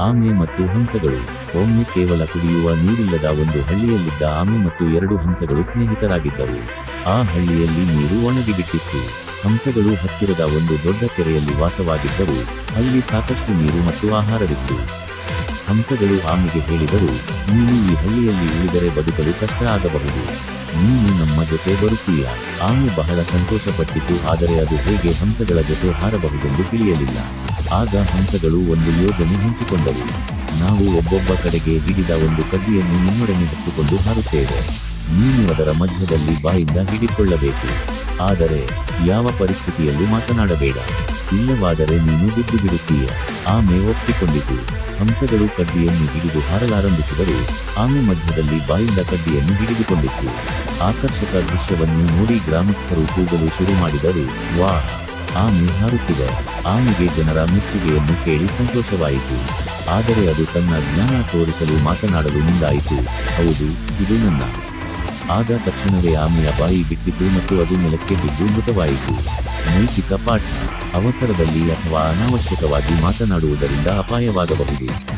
ಆಮೆ ಮತ್ತು ಹಂಸಗಳು. ಒಮ್ಮೆ ಕೇವಲ ಕುಡಿಯುವ ನೀರಿಲ್ಲದ ಒಂದು ಹಳ್ಳಿಯಲ್ಲಿದ್ದ ಆಮೆ ಮತ್ತು ಎರಡು ಹಂಸಗಳು ಸ್ನೇಹಿತರಾಗಿದ್ದವು. ಆ ಹಳ್ಳಿಯಲ್ಲಿ ನೀರು ಒಣಗಿಬಿಟ್ಟಿತ್ತು. ಹಂಸಗಳು ಹತ್ತಿರದ ಒಂದು ದೊಡ್ಡ ಕೆರೆಯಲ್ಲಿ ವಾಸವಾಗಿದ್ದರು ಅಲ್ಲಿ ಸಾಕಷ್ಟು ನೀರು ಮತ್ತು ಆಹಾರವಿತ್ತು. ಹಂಸಗಳು ಆಮೆಗೆ ಹೇಳಿದರು, ನೀನು ಈ ಹಳ್ಳಿಯಲ್ಲಿ ಉಳಿದರೆ ಬದುಕಲು ಕಷ್ಟ ಆಗಬಹುದು. ನೀನು ನಮ್ಮ ಜೊತೆ ಬರುತ್ತೀಯ. ಆಮೆ ಬಹಳ ಸಂತೋಷಪಟ್ಟಿತು, ಆದರೆ ಅದು ಹೇಗೆ ಹಂಸಗಳ ಜೊತೆ ಹಾರಬಹುದೆಂದು ತಿಳಿಯಲಿಲ್ಲ. ಆಗ ಹಂಸಗಳು ಒಂದು ಯೋಜನೆ ಹಂಚಿಕೊಂಡವು. ನಾವು ಒಬ್ಬೊಬ್ಬ ಕಡೆಗೆ ಹಿಡಿದ ಒಂದು ಕಡ್ಡಿಯನ್ನು ನಿಮ್ಮೊಡನೆ ಹೊತ್ತುಕೊಂಡು ಹಾರುತ್ತೇವೆ. ನೀನು ಅದರ ಮಧ್ಯದಲ್ಲಿ ಬಾಯಿಂದ ಹಿಡಿಕೊಳ್ಳಬೇಕು ಆದರೆ ಯಾವ ಪರಿಸ್ಥಿತಿಯಲ್ಲೂ ಮಾತನಾಡಬೇಡ. ಇಲ್ಲವಾದರೆ ನೀನು ಬಿದ್ದು ಬಿಡುತ್ತೀಯ. ಆಮೆ ಒಪ್ಪಿಕೊಂಡಿತು. ಹಂಸಗಳು ಕಡ್ಡಿಯನ್ನು ಹಿಡಿದು ಹಾರಲಾರಂಭಿಸಿದರು. ಆಮೆ ಮಧ್ಯದಲ್ಲಿ ಬಾಯಿಂದ ಕಡ್ಡಿಯನ್ನು ಹಿಡಿದುಕೊಂಡಿತ್ತು ಆಕರ್ಷಕ ದೃಶ್ಯವನ್ನು ನೋಡಿ ಗ್ರಾಮಸ್ಥರು ಕೂಗಲು ಶುರು ಮಾಡಿದರು ವಾ ಆಮೆ ಹಾರುತ್ತಿದೆ. ಆಮೆಗೆ ಜನರ ಮೆಚ್ಚುಗೆಯನ್ನು ಕೇಳಿ ಸಂತೋಷವಾಯಿತು. ಆದರೆ ಅದು ತನ್ನ ಜ್ಞಾನ ತೋರಿಸಲು ಮಾತನಾಡಲು ಮುಂದಾಯಿತು. ಹೌದು, ಇದು ನನ್ನ. ಆದ ತಕ್ಷಣವೇ ಆಮೆಯ ಬಾಯಿ ಬಿಟ್ಟಿತು ಮತ್ತು ಅದು ನೆಲಕ್ಕೆ ಬಿದ್ದು ಮೃತವಾಯಿತು. ನೈತಿಕ ಪಾಠ. ಅವಸರದಲ್ಲಿ ಅಥವಾ ಅನಾವಶ್ಯಕವಾಗಿ ಮಾತನಾಡುವುದರಿಂದ ಅಪಾಯವಾಗಬಹುದು.